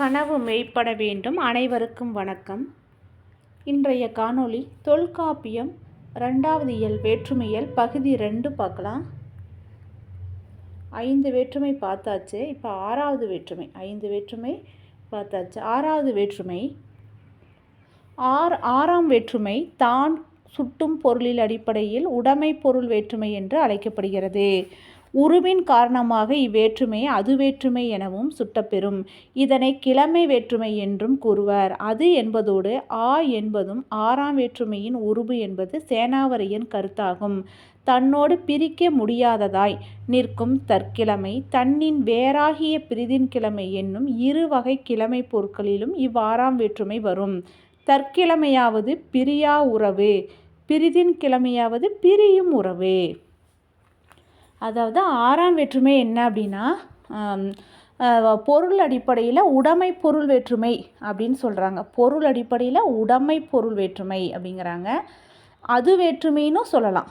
கனவு மெய்ப்பட வேண்டும். அனைவருக்கும் வணக்கம். இன்றைய காணொளி தொல்காப்பியம் ரெண்டாவது இயல் வேற்றுமையல் பகுதி ரெண்டு பார்க்கலாம். ஐந்து வேற்றுமை பார்த்தாச்சு. இப்போ ஆறாவது வேற்றுமை. ஐந்து வேற்றுமை பார்த்தாச்சு. ஆறாவது வேற்றுமை. ஆர் ஆறாம் வேற்றுமை தான் சுட்டும் பொருளில் அடிப்படையில் உடைமை பொருள் வேற்றுமை என்று அழைக்கப்படுகிறது. உருவின் காரணமாக இவ்வேற்றுமை அது வேற்றுமை எனவும் சுட்டப்பெறும். இதனை கிழமை வேற்றுமை என்றும் கூறுவர். அது என்பதோடு ஆ என்பதும் ஆறாம் வேற்றுமையின் உருபு என்பது சேனாவரையன் கருத்தாகும். தன்னோடு பிரிக்க முடியாததாய் நிற்கும் தற்கிழமை தன்னின் வேறாகிய பிரிதின் கிழமை என்னும் இரு வகை கிழமை பொருட்களிலும் இவ்வாறாம் வேற்றுமை வரும். தற்கிழமையாவது பிரியா உறவு பிரிதின் கிழமையாவது பிரியும் உறவு. அதாவது ஆறாம் வேற்றுமை என்ன அப்படின்னா பொருள் அடிப்படையில் உடைமை பொருள் வேற்றுமை அப்படின்னு சொல்கிறாங்க பொருள் அடிப்படையில் உடைமை பொருள் வேற்றுமை அப்படிங்கிறாங்க. அது வேற்றுமைன்னு சொல்லலாம்.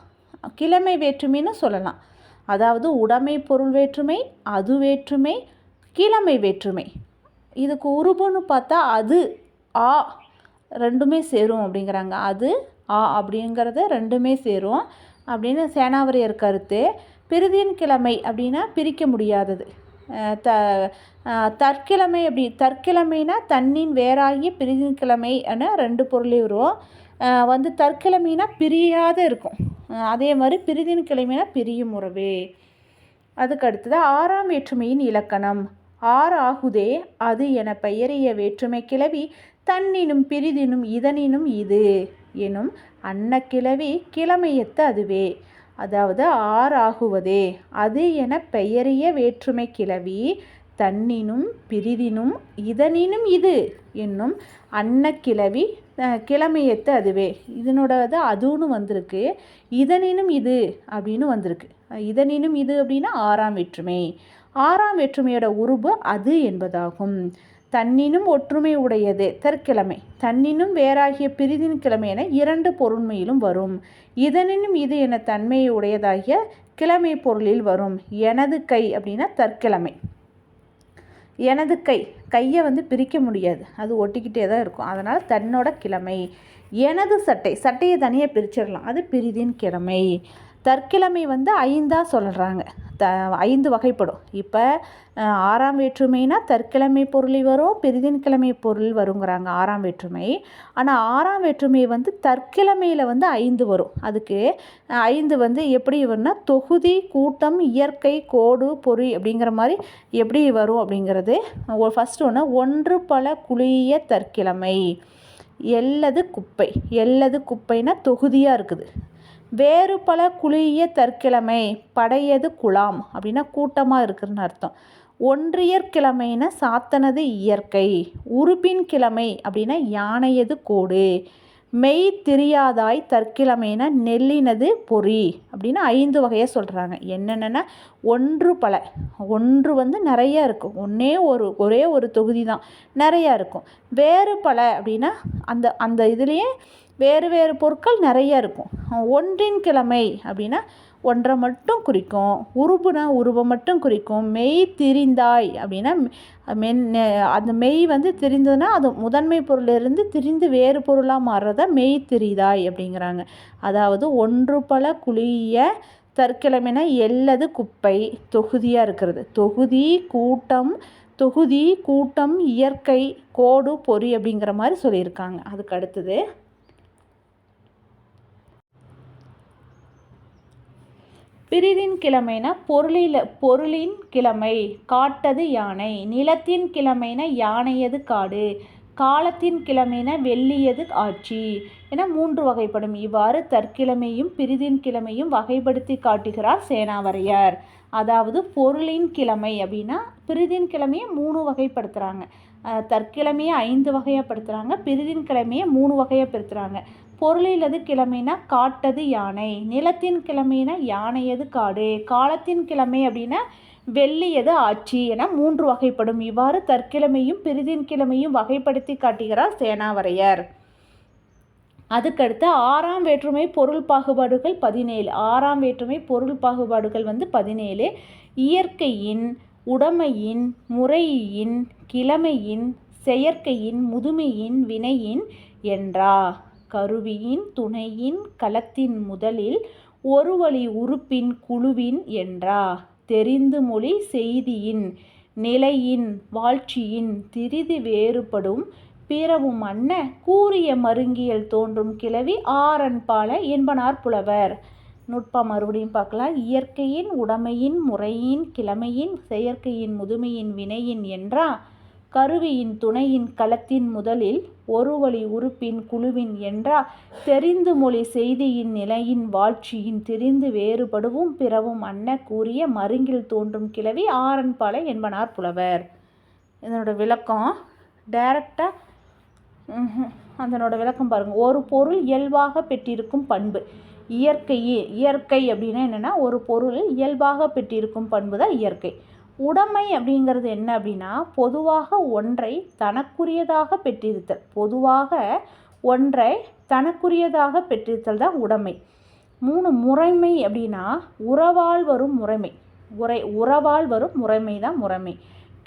கிழமை வேற்றுமைன்னு சொல்லலாம். அதாவது உடைமை பொருள் வேற்றுமை அது வேற்றுமை கிழமை வேற்றுமை. இதுக்கு உருபுன்னு பார்த்தா அது ஆ ரெண்டுமே சேரும் அப்படிங்கிறாங்க. அது ஆ அப்படிங்கிறது ரெண்டுமே சேரும். அப்படின்னு சேனாவரியர் கருத்து. பிரிதின் கிழமை அப்படின்னா பிரிக்க முடியாதது. த தற்கிழமை அப்படி தற்கிழமைனா தண்ணின் வேறாகிய பிரிதின் கிழமை என ரெண்டு பொருளையும் வரும் வந்து தற்கிழமைனா பிரியாத இருக்கும். அதே மாதிரி பிரிதின் கிழமைனா பிரியும் உறவே. அதுக்கு அடுத்தது ஆறாம் வேற்றுமையின் இலக்கணம். ஆறு ஆகுதே அது என பெயரிய வேற்றுமை கிளவி தன்னினும் பிரிதினும் இதனினும் இது. எனும் அன்னக்கிழவி கிழமையத்து அதுவே. அதாவது ஆறாகுவதே அது என பெயரிய வேற்றுமை கிளவி தன்னினும் பிரிதினும் இதனினும் இது என்னும் அன்னக்கிழவி கிழமையத்து அதுவே. இதனோடது அதுன்னு வந்திருக்கு. இதனினும் இது அப்படின்னு வந்திருக்கு. இதனினும் இது அப்படின்னா ஆறாம் வேற்றுமை. ஆறாம் வேற்றுமையோட உருபு அது என்பதாகும். தன்னினும் ஒற்றுமை உடையது. தற்கிழமை. தன்னினும் வேறாகிய பிரிதின் கிழமை என இரண்டு பொருண்மையிலும் வரும். இதனினும் இது என தன்மையை உடையதாகிய கிழமை பொருளில் வரும். எனது கை அப்படின்னா தற்கிழமை. எனது கை. கையை வந்து பிரிக்க முடியாது. அது ஒட்டிக்கிட்டே தான் இருக்கும். அதனால் தன்னோட கிழமை. எனது சட்டை. சட்டையை தனியாக பிரிச்சிடலாம். அது பிரிதின் கிழமை. தற்கிழமை வந்து ஐந்தாக சொல்கிறாங்க த ஐந்து வகைப்படும். இப்போ ஆறாம் வேற்றுமைனா தற்கிழமை பொருளி வரும் பெரிதின் கிழமை பொருள் வருங்கிறாங்க ஆறாம் வேற்றுமை. ஆனால் ஆறாம் வேற்றுமை வந்து தற்கிழமையில் வந்து ஐந்து வரும். அதுக்கு ஐந்து வந்து எப்படி வரும்னா தொகுதி கூட்டம் இயற்கை கோடு பொறி அப்படிங்கிற மாதிரி எப்படி வரும் அப்படிங்கிறது ஃபஸ்ட்டு ஒன்று ஒன்று பல குளிய தற்கிழமை. எல்லது குப்பை. எல்லது குப்பைனா தொகுதியாக இருக்குது. வேறு பல குளிய தற்கிழமை படையது குலாம் அப்படின்னா கூட்டமாக இருக்குதுன்னு அர்த்தம். ஒன்றியற் கிழமைனா சாத்தனது இயற்கை உறுப்பின் கிழமை அப்படின்னா யானையது கோடு. மெய் திரியாதாய் தற்கிழமைனா நெல்லினது பொறி அப்படின்னு ஐந்து வகையாக சொல்கிறாங்க என்னென்னா ஒன்று பல ஒன்று வந்து நிறையா இருக்கும். ஒன்றே ஒரு ஒரே ஒரு தொகுதி தான் நிறையா இருக்கும். வேறு பல அப்படின்னா அந்த அந்த இதுலேயே வேறு வேறு பொருட்கள் நிறைய இருக்கும். ஒன்றின் கிழமை அப்படின்னா ஒன்றை மட்டும் குறிக்கும் உருபுனா உருவை மட்டும் குறிக்கும் மெய் திரிந்தாய் அப்படின்னா மென் அந்த மெய் வந்து திரிந்ததுன்னா அது முதன்மை பொருளிலிருந்து திரிந்து வேறு பொருளாக மாறுறத மெய் திரிதாய் அப்படிங்கிறாங்க. அதாவது ஒன்று பல குழிய தற்கிழமைனா எல்லது குப்பை தொகுதியாக இருக்கிறது. தொகுதி கூட்டம் தொகுதி கூட்டம் இயற்கை கோடு பொறி அப்படிங்கிற மாதிரி சொல்லியிருக்காங்க. அதுக்கு அடுத்தது பிரிதின் கிழமைனா பொருளில் பொருளின் கிழமை. காட்டது யானை. நிலத்தின் கிழமைனா யானையது காடு. காலத்தின் கிழமைன வெள்ளியது ஆட்சி என மூன்று வகைப்படும். இவ்வாறு தற்கிழமையும் பிரிதின் கிழமையும் வகைப்படுத்தி காட்டுகிறார் சேனாவரையர். அதாவது பொருளின் கிழமை அப்படின்னா பிரிதின் கிழமையை மூணு வகைப்படுத்துகிறாங்க தற்கிழமையை ஐந்து வகையப்படுத்துகிறாங்க பிரிதின் கிழமையை மூணு வகையப்படுத்துகிறாங்க பொருளிலது கிழமைனா காட்டது யானை. நிலத்தின் கிழமைனா யானையது காடு. காலத்தின் கிழமை அப்படின்னா வெள்ளியது ஆட்சி என மூன்று வகைப்படும். இவ்வாறு தற்கிழமையும் பிரிதின் கிழமையும் வகைப்படுத்தி காட்டுகிறார் சேனாவரையர். அதுக்கடுத்து ஆறாம் வேற்றுமை பொருள் பாகுபாடுகள் பதினேழு. ஆறாம் வேற்றுமை பொருள் பாகுபாடுகள் வந்து பதினேழு. இயற்கையின் உடமையின் முறையின் கிழமையின் செயற்கையின் முதுமையின் வினையின் என்றா. கருவியின் துணையின் களத்தின் முதலில் ஒருவழி உறுப்பின் குழுவின் என்றா? தெரிந்து மொழி செய்தியின் நிலையின் வாழ்ச்சியின் திரிதி வேறுபடும். பிறவும் அன்ன கூறிய மருங்கியல் தோன்றும் கிளவி ஆரன்பால என்பனார் புலவர். நுட்பம் மறுபடியும் பார்க்கலாம். இயற்கையின் உடைமையின் முறையின் கிழமையின் செயற்கையின் முதுமையின் வினையின் என்றா? கருவியின் துணையின் களத்தின் முதலில் ஒரு வழி உறுப்பின் குழுவின் என்றா தெரிந்து மொழி செய்தியின் நிலையின் வாழ்ச்சியின் தெரிந்து வேறுபடுவும் பிறவும் அன்ன கூறிய மருங்கில் தோன்றும் கிளவி ஆரன்பாலை என்பனார் புலவர். இதனோட விளக்கம் டைரக்டாக அதனோட விளக்கம் பாருங்கள் ஒரு பொருள் இயல்பாக பெற்றிருக்கும் பண்பு. இயற்கையே இயற்கை அப்படின்னா என்னென்னா ஒரு பொருள் இயல்பாக பெற்றிருக்கும் பண்பு தான் இயற்கை. உடைமை அப்படிங்கிறது என்ன அப்படின்னா பொதுவாக ஒன்றை தனக்குரியதாக பெற்றிருத்தல். பொதுவாக ஒன்றை தனக்குரியதாக பெற்றிருத்தல் தான் உடைமை. மூணு முறைமை அப்படின்னா உறவால் வரும் முறைமை. உரை உறவால் வரும் முறைமை தான் முறைமை.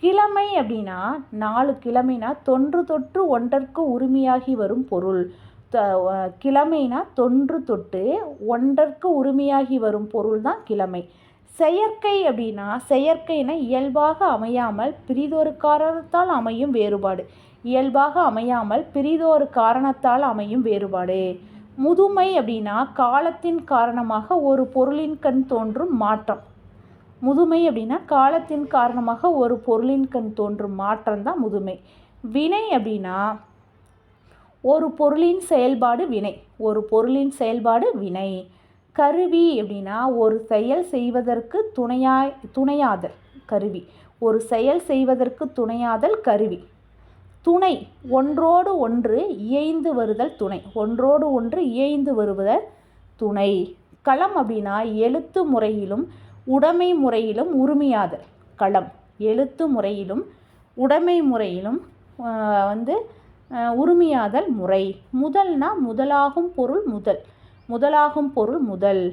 கிழமை அப்படின்னா நாலு கிழமைனா தொன்று தொற்று ஒன்றற்கு உரிமையாகி வரும் பொருள். கிழமைனா தொன்று தொட்டு ஒன்றற்கு உரிமையாகி வரும் பொருள் தான் கிழமை. செயற்கை அப்படின்னா செயற்கைனா இயல்பாக அமையாமல் பிரிதொரு காரணத்தால் அமையும் வேறுபாடு. இயல்பாக அமையாமல் பிரிதொரு காரணத்தால் அமையும் வேறுபாடு. முதுமை அப்படின்னா காலத்தின் காரணமாக ஒரு பொருளின் கண் தோன்றும் மாற்றம். முதுமை அப்படின்னா காலத்தின் காரணமாக ஒரு பொருளின் கண் தோன்றும் மாற்றம் தான் முதுமை. வினை அப்படின்னா ஒரு பொருளின் செயல்பாடு வினை. ஒரு பொருளின் செயல்பாடு வினை. கருவி அப்படின்னா ஒரு செயல் செய்வதற்கு துணையாய் துணையாதல் கருவி. ஒரு செயல் செய்வதற்கு துணையாதல் கருவி. துணை ஒன்றோடு ஒன்று இயைந்து வருதல் துணை. ஒன்றோடு ஒன்று இயைந்து வருவதல் துணை. களம் அப்படின்னா எழுத்து முறையிலும் உடைமை முறையிலும் உரிமையாதல். களம் எழுத்து முறையிலும் உடைமை முறையிலும் வந்து உரிமையாதல் முறை. முதல்னா முதலாகும் பொருள் முதல். முதலாகும் பொருள் முதல்.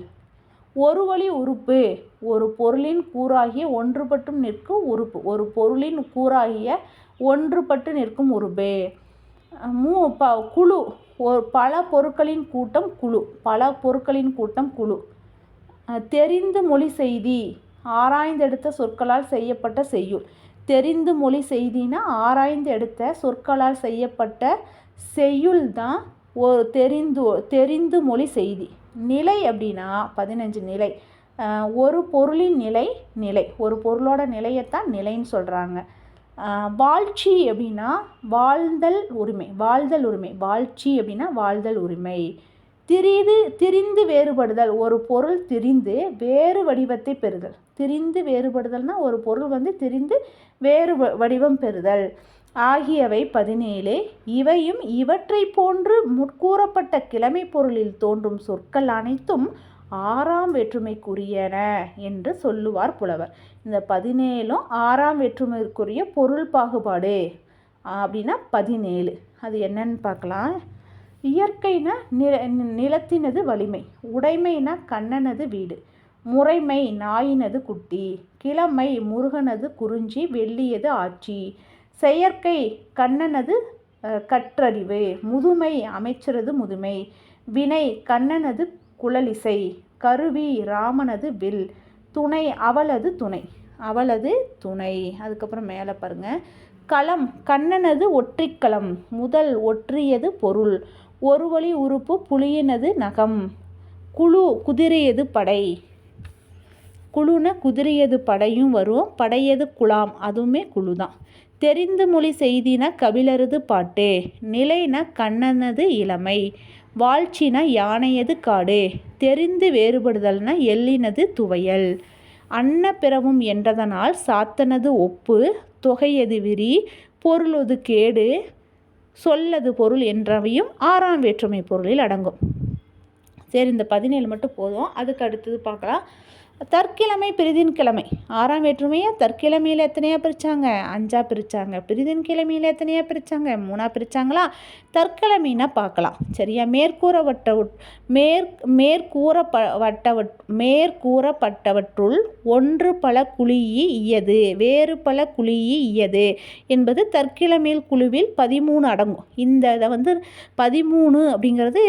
ஒரு வழி உறுப்பு ஒரு பொருளின் கூறாகிய ஒன்றுபட்டும் நிற்கும் உறுப்பு ஒரு பொருளின் கூறாகிய ஒன்றுபட்டு நிற்கும் உறுப்பு. மூ ப குழு ஒரு பல பொருட்களின் கூட்டம் குழு பல பொருட்களின் கூட்டம் குழு. தெரிந்து மொழி செய்தி ஆராய்ந்தெடுத்த சொற்களால் செய்யப்பட்ட செய்யுள். தெரிந்து மொழி செய்தினா ஆராய்ந்து எடுத்த சொற்களால் செய்யப்பட்ட செய்யுள் தான் ஒரு தெரிந்து தெரிந்து மொழி செய்தி. நிலை அப்படின்னா பதினஞ்சு நிலை. ஒரு பொருளின் நிலை நிலை. ஒரு பொருளோட நிலையைத்தான் நிலைன்னு சொல்கிறாங்க வாழ்ச்சி அப்படின்னா வாழ்தல் உரிமை வாழ்தல் உரிமை. வாழ்ச்சி அப்படின்னா வாழ்தல் உரிமை. திரிது திரிந்து வேறுபடுதல். ஒரு பொருள் திரிந்து வேறு வடிவத்தை பெறுதல். திரிந்து வேறுபடுதல்னால் ஒரு பொருள் வந்து திரிந்து வேறு வடிவம் பெறுதல். ஆகியவை பதினேழு. இவையும் இவற்றை போன்று முற்கூறப்பட்ட கிழமை பொருளில் தோன்றும் சொற்கள் அனைத்தும் ஆறாம் வேற்றுமைக்குரியன என்று சொல்லுவார் புலவர். இந்த பதினேழும் ஆறாம் வேற்றுமைக்குரிய பொருள் பாகுபாடு அப்படின்னா பதினேழு. அது என்னன்னு பார்க்கலாம். இயற்கைனா நில நிலத்தினது வலிமை உடைமைனா கண்ணனது வீடு முறைமை நாயினது குட்டி கிழமை முருகனது குறிஞ்சி வெள்ளியது ஆட்சி செயற்கை கண்ணனது கற்றறிவு. முதுமை அமைச்சரது முதுமை. வினை கண்ணனது குழலிசை. கருவி ராமனது வில். துணை அவளது துணை. அவளது துணை. அதுக்கப்புறம் மேலே பாருங்கள் களம் கண்ணனது ஒற்றிக்களம் முதல் ஒற்றியது பொருள். ஒரு வழி உறுப்பு புலியினது நகம். குழு குதிரையது படை. குழுன குதிரையது படையும் வரும் படையது குலாம் அதுவுமே குழு தான் தெரிந்து மொழி செய்தின கபிலரது பாட்டு நிலைன கண்ணனது இளமை வாழ்ச்சின யானையது காடு தெரிந்து வேறுபடுதல்ன எல்லினது துவையல். அன்ன பிறவும் என்றதனால் சாத்தனது ஒப்பு தொகையது விரி பொருளது கேடு சொல்லது பொருள் என்றவையும் ஆறாம் வேற்றுமை பொருளில் அடங்கும். சரி இந்த பதினேழு மட்டும் போதும். அதுக்கு அடுத்தது பார்க்கலாம். தற்கிழமை பிரிதின் கிழமை. ஆறாம் வேற்றுமையை தற்கிழமையில் எத்தனையாக பிரித்தாங்க அஞ்சாக பிரித்தாங்க பிரிதின் கிழமையில் எத்தனையாக பிரித்தாங்க மூணாக பிரித்தாங்களா தற்கிழமைனா பார்க்கலாம். சரியா? மேற்கூறப்பட்ட மேற் மேற்கூறப்ப வட்டவற் மேற்கூறப்பட்டவற்றுள் ஒன்று பல குழியி இயது வேறு பல குழியி இயது என்பது தற்கிழமையில் குழுவில் பதிமூணு அடங்கும். இந்த இதை வந்து பதிமூணு அப்படிங்கிறது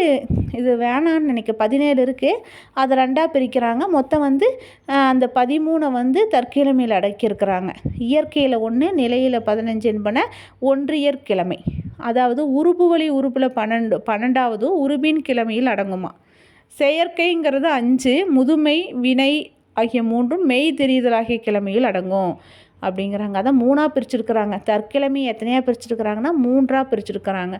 இது வேணான்னு நினைக்க பதினேழு இருக்குது அதை ரெண்டாக பிரிக்கிறாங்க. மொத்தம் வந்து அந்த பதிமூணை வந்து தற்கிழமையில் அடக்கியிருக்கிறாங்க. இயற்கையில் ஒன்று நிலையில் பதினஞ்சு என்பன ஒன்றியற்கிழமை அதாவது உருபு வழி உறுப்பில் பன்னெண்டு பன்னெண்டாவது உருபின் கிழமையில் அடங்குமா? செயற்கைங்கிறது அஞ்சு முதுமை வினை ஆகிய மூன்றும் மெய் தெரியுதல் ஆகிய கிழமையில் அடங்கும் அப்படிங்கிறாங்க. அதான் மூணாக பிரிச்சிருக்கிறாங்க. தற்கிழமை எத்தனையாக பிரிச்சிருக்கிறாங்கன்னா மூன்றாக பிரிச்சிருக்கிறாங்க.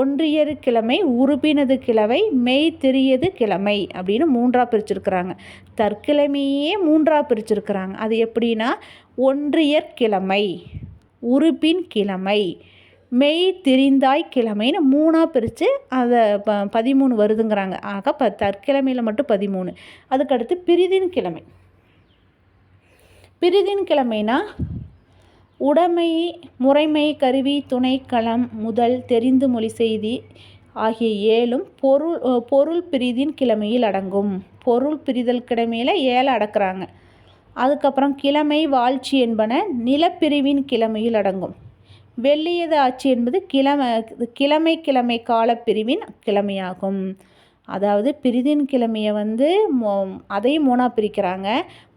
ஒன்றியது கிழமை உறுப்பினது கிழமை மெய் தெரியது கிழமை அப்படின்னு மூன்றாக பிரிச்சிருக்கிறாங்க. தற்கிழமையே மூன்றாக பிரிச்சிருக்கிறாங்க. அது எப்படின்னா ஒன்றியற் கிழமை உறுப்பின் கிழமை. மெய் திரிந்தாய் கிழமைன்னு மூணாக பிரித்து அதை ப பதிமூணு வருதுங்கிறாங்க. ஆக ப தற்கிழமையில் மட்டும் பதிமூணு. அதுக்கடுத்து பிரிதின் கிழமை. பிரிதின் கிழமைனா உடைமை முறைமை கருவி துணை களம் முதல் தெரிந்து மொழி செய்தி ஆகிய ஏழும் பொருள் பொருள் பிரிதின் கிழமையில் அடங்கும். பொருள் பிரிதல் கிழமையில் ஏழை அடக்கிறாங்க. அதுக்கப்புறம் கிழமை வாழ்ச்சி என்பன நிலப்பிரிவின் கிழமையில் அடங்கும். வெள்ளியது ஆட்சி என்பது கிழமை கிழமை கிழமை காலப்பிரிவின் கிழமையாகும். அதாவது பிரிதின் கிழமையை வந்து மோ அதையும் மூணாக பிரிக்கிறாங்க.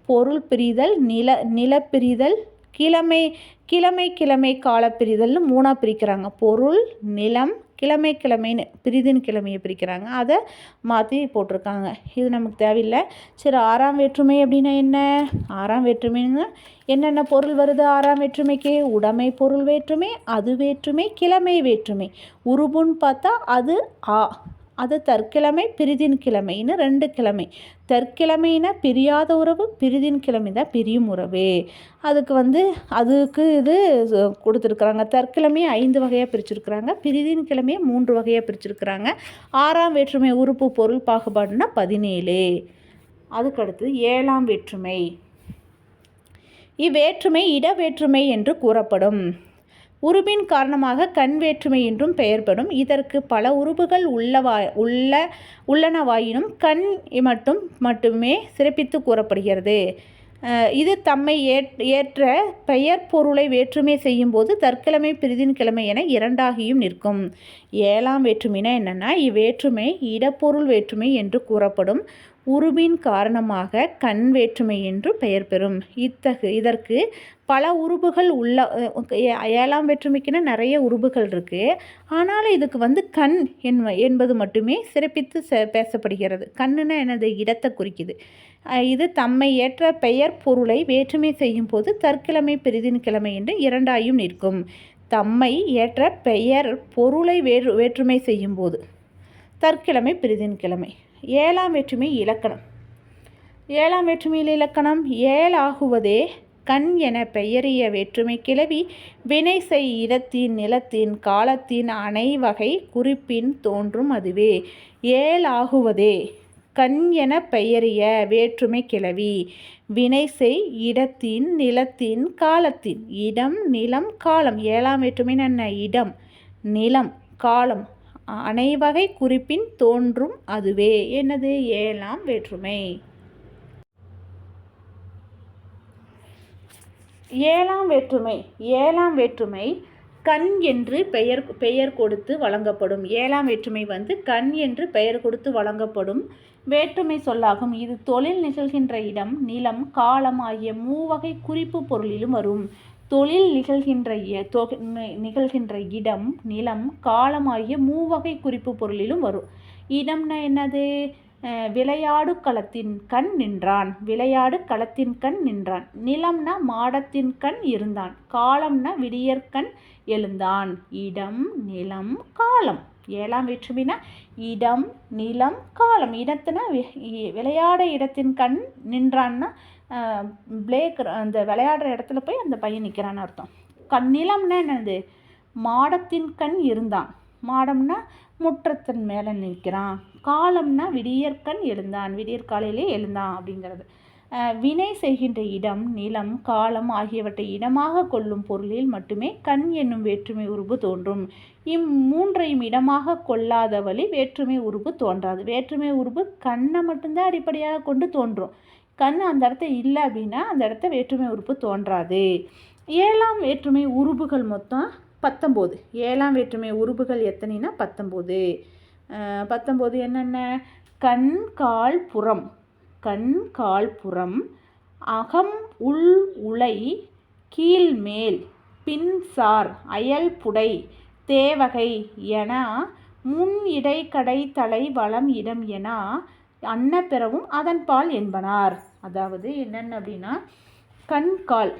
பொருள் பிரிதல் நில நிலப்பிரிதல் கிழமை கிழமை கிழமை காலப்பிரிதல்னு மூணாக பிரிக்கிறாங்க. பொருள் நிலம் கிழமை கிழமைன்னு பிரிதின் கிழமையை பிரிக்கிறாங்க. அதை மாற்றி போட்டிருக்காங்க. இது நமக்கு தேவையில்லை. சரி ஆறாம் வேற்றுமை அப்படின்னா என்ன? ஆறாம் வேற்றுமைன்னு என்னென்ன பொருள் வருது? ஆறாம் வேற்றுமைக்கு உடைமை பொருள் வேற்றுமை அது வேற்றுமை கிழமை வேற்றுமை. உருபுன்னு பார்த்தா அது ஆ. அது தற்கிழமை பிரிதின் கிழமைன்னு ரெண்டு கிழமை. தற்கிழமைனா பிரியாத உறவு பிரிதின் கிழமை தான் பிரியும் உறவு. அதுக்கு வந்து அதுக்கு இது கொடுத்துருக்குறாங்க. தற்கிழமையை ஐந்து வகையாக பிரிச்சுருக்குறாங்க. பிரிதின் கிழமையை மூன்று வகையாக பிரிச்சுருக்குறாங்க. ஆறாம் வேற்றுமை உறுப்பு பொருள் பாகுபாடுனா பதினேழு. அதுக்கடுத்து ஏழாம் வேற்றுமை. இவ்வேற்றுமை இடவேற்றுமை என்று கூறப்படும். உருபின் காரணமாக கண் வேற்றுமை என்றும் பெயர்படும். இதற்கு பல உறுப்புகள் உள்ளவா உள்ள உள்ளனவாயினும் கண் மட்டும் மட்டுமே சிறப்பித்து கூறப்படுகிறது. இது தம்மை ஏற்ற பெயர் பொருளை வேற்றுமை செய்யும்போது தற்கிழமை பிரிதின் கிழமை என இரண்டாகியும் நிற்கும். ஏழாம் வேற்றுமைனா என்னென்னா இவ்வேற்றுமை இடப்பொருள் வேற்றுமை என்று கூறப்படும். உருவின் காரணமாக கண் வேற்றுமை என்று பெயர் பெறும். இத்தகு இதற்கு பல உருபுகள் உள்ள ஏழாம் வேற்றுமைக்குன்னு நிறைய உருபுகள் இருக்குது ஆனாலும் இதுக்கு வந்து கண் என் என்பது மட்டுமே சிறப்பித்து பேசப்படுகிறது. கண்ணுன்னா எனது இடத்தை குறிக்குது. இது தம்மை ஏற்ற பெயர் பொருளை வேற்றுமை செய்யும் போது தற்கிழமை பெரிதின் கிழமை என்று இரண்டாயும் நிற்கும். தம்மை ஏற்ற பெயர் பொருளை வேறு வேற்றுமை செய்யும் போது தற்கிழமை பிரிதின் கிழமை. ஏழாம் வேற்றுமை இலக்கணம். ஏழாம் வேற்றுமையில் இலக்கணம் ஏழாகுவதே கண் என பெயரிய வேற்றுமை கிளவி வினை செய் இடத்தின் நிலத்தின் காலத்தின் அனைவகை குறிப்பின் தோன்றும் அதுவே. ஏழாகுவதே. கண் என பெயரிய வேற்றுமை கிளவி வினை செய் இடத்தின் நிலத்தின் காலத்தின் இடம் நிலம் காலம். ஏழாம் வேற்றுமை என்ன? இடம் நிலம் காலம். அனைவகை குறிப்பின் தோன்றும் அதுவே. என்னது? ஏழாம் வேற்றுமை. ஏழாம் வேற்றுமை ஏழாம் வேற்றுமை கண் என்று பெயர் பெயர் கொடுத்து வழங்கப்படும். ஏழாம் வேற்றுமை வந்து கண் என்று பெயர் கொடுத்து வழங்கப்படும் வேற்றுமை சொல்லாகும். இது தொழில் நிகழ்கின்ற இடம் நிலம் காலம் ஆகிய மூவகை குறிப்பு பொருளிலும் வரும். தொழில் நிகழ்கின்ற நிகழ்கின்ற இடம் நிலம் காலம் ஆகிய மூவகை குறிப்பு பொருளிலும் வரும். இடம்னா என்னது விளையாடு களத்தின் கண் நின்றான். விளையாடு களத்தின் கண் நின்றான். நிலம்னா மாடத்தின் கண் இருந்தான். காலம்னா விடியற்கண் எழுந்தான். இடம் நிலம் காலம். ஏழாம் வேற்றுமைனா இடம் நிலம் காலம். இடத்துனா விளையாட இடத்தின் கண் நின்றான்னா பிளேக் அந்த விளையாடுற இடத்துல போய் அந்த பையன் நிற்கிறான்னு அர்த்தம். கண் நிலம்னா என்னது? மாடத்தின் கண் இருந்தான். மாடம்னா முற்றத்தின் மேலே நிற்கிறான். காலம்னா விடியற்கண் எழுந்தான் விடியற்காலையிலே எழுந்தான் அப்படிங்கிறது. வினை செய்கின்ற இடம் நிலம் காலம் ஆகியவற்றை இடமாக கொள்ளும் பொருளில் மட்டுமே கண் என்னும் வேற்றுமை உருபு தோன்றும். இம்மூன்றையும் இடமாக கொள்ளாத வழி வேற்றுமை உருபு தோன்றாது. வேற்றுமை உருபு கண்ணை மட்டும்தான் அடிப்படையாக கொண்டு தோன்றும். கண் அந்த இடத்த இல்லை அப்படின்னா அந்த இடத்த வேற்றுமை உறுப்பு தோன்றாது. ஏழாம் வேற்றுமை உறுப்புகள் மொத்தம் பத்தொம்போது. ஏழாம் வேற்றுமை உறுப்புகள் எத்தனைனா பத்தொம்போது. பத்தொம்போது என்னென்ன? கண் கால் புறம். கண் கால் புறம். அகம் உள் உலை. கீழ் மேல். பின்சார் அயல் புடை. தேவகை என முன் இடை கடை தலை வளம் இடம் என அன்னப்பிறவும் அதன் பால் என்பனார். அதாவது என்னென்ன அப்படின்னா கண் கால்.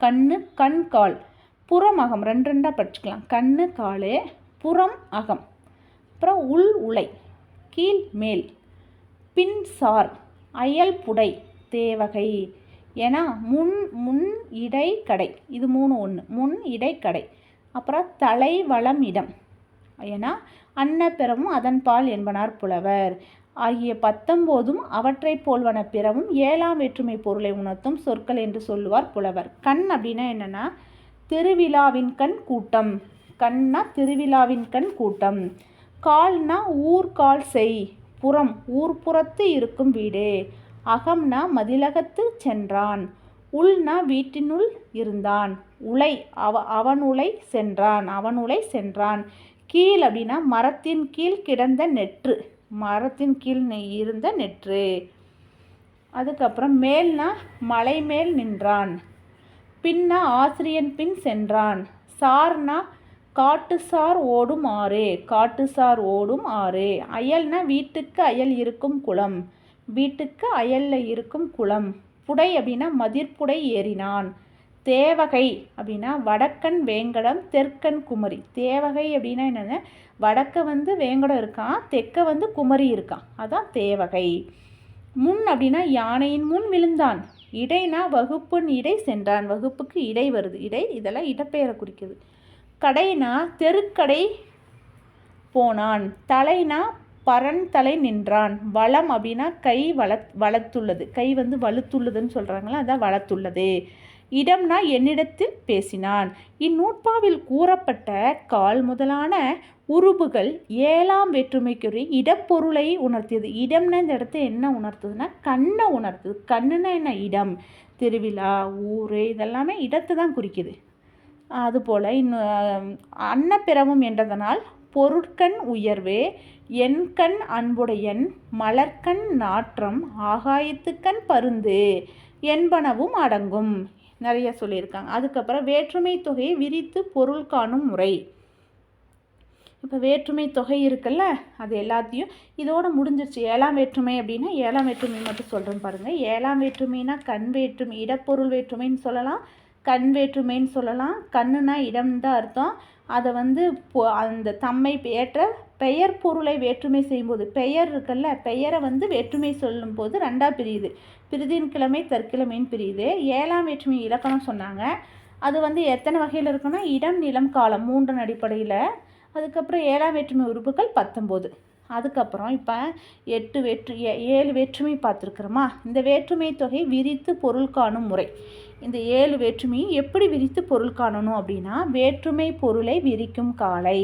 கண்ணு கண் கால். புறம் அகம் ரெண்டு ரெண்டாக படிச்சுக்கலாம். கண் காலு புறம் அகம். அப்புறம் உள் உலை கீழ் மேல். பின் சார் அயல் புடை தேவகை. ஏன்னா முன் முன் இடை கடை. இது மூணு ஒன்று முன் இடை கடை. அப்புறம் தலை வளம் இடம். ஏன்னா அன்னப்பிறவும் அதன் பால் என்பனார் புலவர். ஆகிய பத்தொம்போதும் அவற்றைப் போல்வன பிறவும் ஏழாம் வேற்றுமை பொருளை உணர்த்தும் சொற்கள் என்று சொல்லுவார் புலவர். கண் அப்படின்னா என்னென்னா திருவிழாவின் கண் கூட்டம். கண்ணா திருவிழாவின் கண் கூட்டம். கால்னா ஊர்கால் செய். புறம் ஊர்ப்புறத்து இருக்கும் வீடு. அகம்னா மதிலகத்து சென்றான். உள்னா வீட்டினுள் இருந்தான். உலை அவ அவனுலை சென்றான். அவனுலை சென்றான். கீழ் அப்படின்னா மரத்தின் கீழ் கிடந்த நெற்று. மரத்தின் கீழ் இருந்த நெற்று. அதுக்கப்புறம் மேல்னா மலை மேல் நின்றான். பின்னா ஆசிரியன் பின் சென்றான். சார்னா காட்டுசார் ஓடும் ஆறு காட்டுசார் ஓடும் ஆறு. அயல்னா வீட்டுக்கு அயல் இருக்கும் குளம் வீட்டுக்கு அயலில் இருக்கும் குளம். புடை அப்படின்னா மதிர்ப்புடை ஏறினான். தேவகை அப்படின்னா வடக்கன் வேங்கடம் தெற்கன் குமரி. தேவகை அப்படின்னா என்னென்ன? வடக்க வந்து வேங்கடம் இருக்கான் தெற்க வந்து குமரி இருக்கான். அதான் தேவகை. முன் அப்படின்னா யானையின் முன் விழுந்தான். இடைனா வகுப்பின் இடை சென்றான். வகுப்புக்கு இடை வருது. இடை இதெல்லாம் இடப்பெயரை குறிக்குது. கடைனா தெருக்கடை போனான். தலைனா பரன் தலை நின்றான். வளம் அப்படின்னா கை வள வளர்த்துள்ளது கை வந்து வலுத்துள்ளதுன்னு சொல்கிறாங்களா அதான் வளர்த்துள்ளது இடம்னா என்னிடத்தில் பேசினான். இந்நூற்பாவில் கூறப்பட்ட கால் முதலான உருபுகள் ஏழாம் வேற்றுமைக்குரிய இடப்பொருளை உணர்த்தியது. இடம்னா இந்த இடத்த என்ன உணர்த்துதுன்னா கண்ணை உணர்த்துது. கண்ணுனா என்ன? இடம். திருவிழா ஊர் இதெல்லாமே இடத்தை தான் குறிக்குது. அதுபோல் இன்னும் அன்னப்பிரமம் என்றதனால் பொருட்கண் உயர்வு எண்கண் அன்புடையன் மலர்கண் நாற்றம் ஆகாயத்துக்கண் பருந்து என்பனவும் அடங்கும். நிறைய சொல்லியிருக்காங்க. அதுக்கப்புறம் வேற்றுமை தொகையை விரித்து பொருள் காணும் முறை. இப்போ வேற்றுமை தொகை இருக்குல்ல அது எல்லாத்தையும் இதோட முடிஞ்சிருச்சு. ஏழாம் வேற்றுமை அப்படின்னா ஏழாம் வேற்றுமை மட்டும் சொல்கிறேன் பாருங்கள் ஏழாம் வேற்றுமைனா கண் வேற்றுமை இடப்பொருள் வேற்றுமைன்னு சொல்லலாம். கண் வேற்றுமைன்னு சொல்லலாம். கண்ணுனா இடம் தான் அர்த்தம். அதை வந்து அந்த தம்மை ஏற்ற பெயர் பொருளை வேற்றுமை செய்யும்போது பெயர் இருக்குல்ல பெயரை வந்து வேற்றுமை சொல்லும்போது ரெண்டாக பிரியுது. பிரிதின் கிழமை தற்கிழமைன்னு பிரியுது. ஏழாம் வேற்றுமை இலக்கணம் சொன்னாங்க. அது வந்து எத்தனை வகையில் இருக்குன்னா இடம் நிலம் காலம் மூன்றின் அடிப்படையில். அதுக்கப்புறம் ஏழாம் வேற்றுமை உறுப்புகள் பத்தொம்போது. அதுக்கப்புறம் இப்போ எட்டு வேற்று ஏழு வேற்றுமை பார்த்துருக்குறோமா? இந்த வேற்றுமை தொகை விரித்து பொருள் காணும் முறை. இந்த ஏழு வேற்றுமையை எப்படி விரித்து பொருள் காணணும் அப்படின்னா வேற்றுமை பொருளை விரிக்கும் காலை.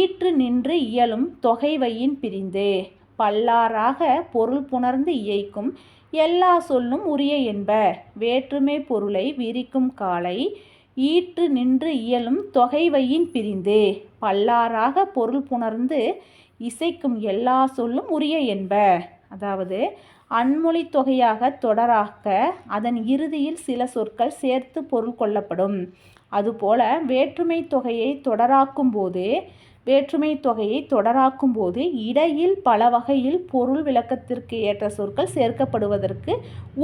ஈற்று நின்று இயலும் தொகைவையின் பிரிந்து. பல்லாராக பொருள் புணர்ந்து இயைக்கும் எல்லா சொல்லும் உரிய என்ப. வேற்றுமை பொருளை விரிக்கும் காலை ஈற்று நின்று இயலும் தொகைவையின் பிரிந்து. பல்லாராக பொருள் புணர்ந்து இசைக்கும் எல்லா சொல்லும் உரிய என்ப. அதாவது அன்மொழி தொகையாக தொடராக்க அதன் இறுதியில் சில சொற்கள் சேர்த்து பொருள் கொள்ளப்படும். அதுபோல வேற்றுமை தொகையை தொடராக்கும் போது வேற்றுமை தொகையை தொடராக்கும் போது இடையில் பல வகையில் பொருள் விளக்கத்திற்கு ஏற்ற சொற்கள் சேர்க்கப்படுவதற்கு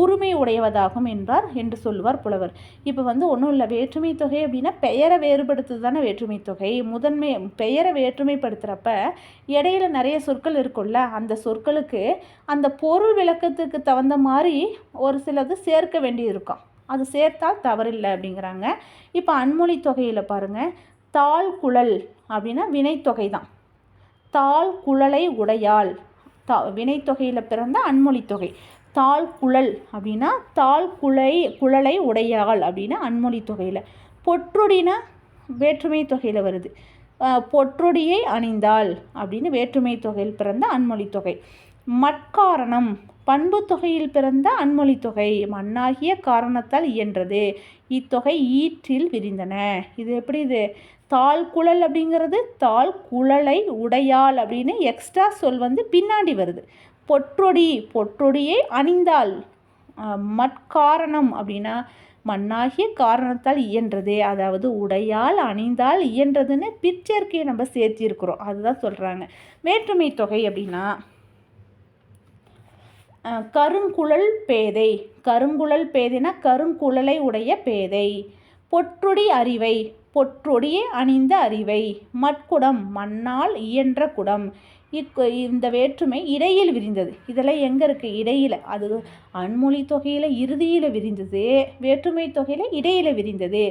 உரிமை உடையவதாகும் என்றார் என்று சொல்லுவார் புலவர். இப்போ வந்து ஒன்றும் இல்லை. வேற்றுமை தொகை அப்படின்னா பெயரை வேறுபடுத்துது தானே வேற்றுமை தொகை. முதன்மை பெயரை வேற்றுமைப்படுத்துகிறப்ப இடையில நிறைய சொற்கள் இருக்கும்ல. அந்த சொற்களுக்கு அந்த பொருள் விளக்கத்துக்கு தகுந்த மாதிரி ஒரு சிலது சேர்க்க வேண்டியிருக்கும். அது சேர்த்தால் தவறில்லை அப்படிங்கிறாங்க. இப்போ அன்மொழி தொகையில் பாருங்கள் தாழ் குழல் அப்படின்னா வினைத்தொகை தான் தாழ் குழலை உடையாள். தா வினைத்தொகையில் பிறந்த அன்மொழித்தொகை தாழ் குழல் அப்படின்னா தாழ் குலை குழலை உடையாள் அப்படின்னா அன்மொழி தொகையில். பொற்றொடினா வேற்றுமை தொகையில் வருது. பொற்றொடியை அணிந்தாள் அப்படின்னு வேற்றுமை தொகையில் பிறந்த அன்மொழி தொகை. மட்காரணம் பண்பு தொகையில் பிறந்த அன்மொழி தொகை. மண்ணாகிய காரணத்தால் இயன்றது. இத்தொகை ஈற்றில் விரிந்தன. இது எப்படி இது? தாழ் குழல் அப்படிங்கிறது தாழ் குழலை உடையாள் அப்படின்னு எக்ஸ்ட்ரா சொல் வந்து பின்னாடி வருது. பொற்றொடி பொற்றொடியை அணிந்தாள். மட்காரணம் அப்படின்னா மண்ணாகிய காரணத்தால் இயன்றது. அதாவது உடையால் அணிந்தால் இயன்றதுன்னு பிற்சேர்க்கையை நம்ம சேர்த்திருக்கிறோம். அதுதான் சொல்கிறாங்க வேற்றுமை தொகை அப்படின்னா கருங்குழல் பேதை. கருங்குழல் பேதைனா கருங்குழலை உடைய பேதை. பொற்றொடி அறிவை. பொற்றொடியே அணிந்த அறிவை. மட்குடம் மண்ணால் இயன்ற குடம். இக்கு இந்த வேற்றுமை இடையில் விரிந்தது. இதெல்லாம் எங்கே இருக்குது இடையில். அது அன்மொழி தொகையில் இறுதியில் விரிந்தது. வேற்றுமை தொகையில் இடையில் விரிந்தது.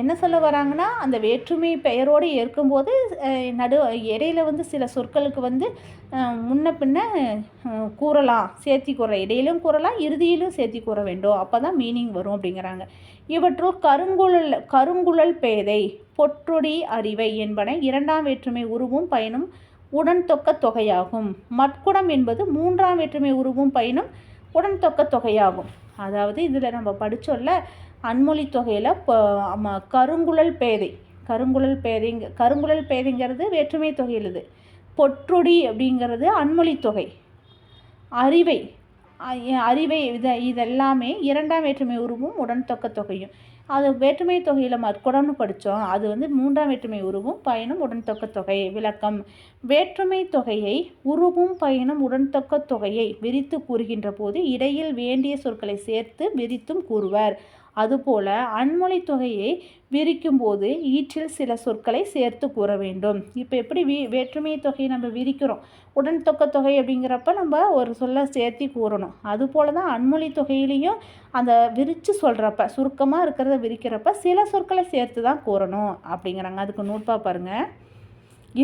என்ன சொல்ல வராங்கன்னா அந்த வேற்றுமை பெயரோடு இருக்கும்போது நடு இடையில வந்து சில சொற்களுக்கு வந்து முன்ன பின்ன கூறலாம். சேர்த்தி கூற இடையிலும் கூறலாம் இறுதியிலும் சேர்த்தி கூற வேண்டும். அப்போ தான் மீனிங் வரும் அப்படிங்கிறாங்க. இவற்றுள் கருங்குழல் கருங்குழல் பேதை பொற்றொடி அறிவை என்பன இரண்டாம் வேற்றுமை உருவும் பயனும் உடன்தொக்க தொகையாகும் மட்குடம் என்பது மூன்றாம் வேற்றுமை உருவும் பயனும் உடன்தொக்க தொகையாகும் அதாவது இதில் நம்ம படித்தோம்ல அன்மொழி தொகையில் கருங்குழல் பேதை. கருங்குழல் பேதைங்க கருங்குழல் பேதைங்கிறது வேற்றுமை தொகையில் இது. பொற்றொடி அப்படிங்கிறது அன்மொழி தொகை. அறிவை அறிவை இதை இதெல்லாமே இரண்டாம் வேற்றுமை உருவும் உடன் தொக்க தொகையும். அது வேற்றுமை தொகையில் மற்குடம்னு படித்தோம் அது வந்து மூன்றாம் வேற்றுமை உருவும் பயனும் உடன்தொக்க தொகை. விளக்கம். வேற்றுமை தொகையை உருவும் பயனும் உடன்தொக்க தொகையை விரித்து கூறுகின்ற போது இடையில் வேண்டிய சொற்களை சேர்த்து விரித்தும் கூறுவர். அதுபோல அன்மொழி தொகையை விரிக்கும் போது ஈற்றில் சில சொற்களை சேர்த்து கூற வேண்டும். இப்போ எப்படி வி வேற்றுமை தொகையை நம்ம விரிக்கிறோம்? உடன் தொக்க தொகை அப்படிங்கிறப்ப நம்ம ஒரு சொல்ல சேர்த்தி கூறணும். அதுபோல தான் அன்மொழி தொகையிலையும் அந்த விரித்து சொல்கிறப்ப சுருக்கமாக இருக்கிறத விரிக்கிறப்ப சில சொற்களை சேர்த்து தான் கூறணும் அப்படிங்கிறாங்க. அதுக்கு நூற்பாக பாருங்க.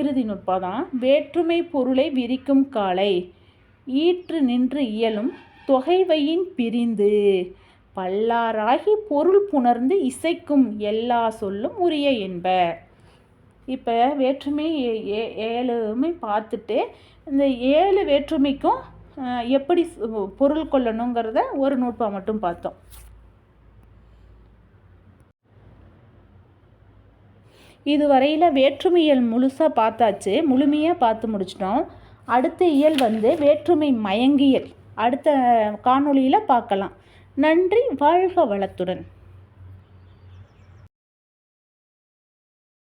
இறுதி நுட்பா தான். வேற்றுமை பொருளை விரிக்கும் காலை. ஈற்று நின்று இயலும் தொகைவையின் பிரிந்து. பல்லாராகி பொருள் புணர்ந்து இசைக்கும் எல்லா சொல்லும் உரிய என்ப இப்போ வேற்றுமை ஏ- ஏ- ஏழுமே பார்த்துட்டு இந்த ஏழு வேற்றுமைக்கும் எப்படி பொருள் கொள்ளணுங்கிறத ஒரு நூற்பா மட்டும் பார்த்தோம். இதுவரையில் வேற்றுமையல் முழுசாக பார்த்தாச்சு. முழுமையாக பார்த்து முடிச்சிட்டோம். அடுத்த இயல் வந்து வேற்றுமை மயங்கியல். அடுத்த காணொளியில் பார்க்கலாம். நன்றி வாழ்க வளத்துடன்.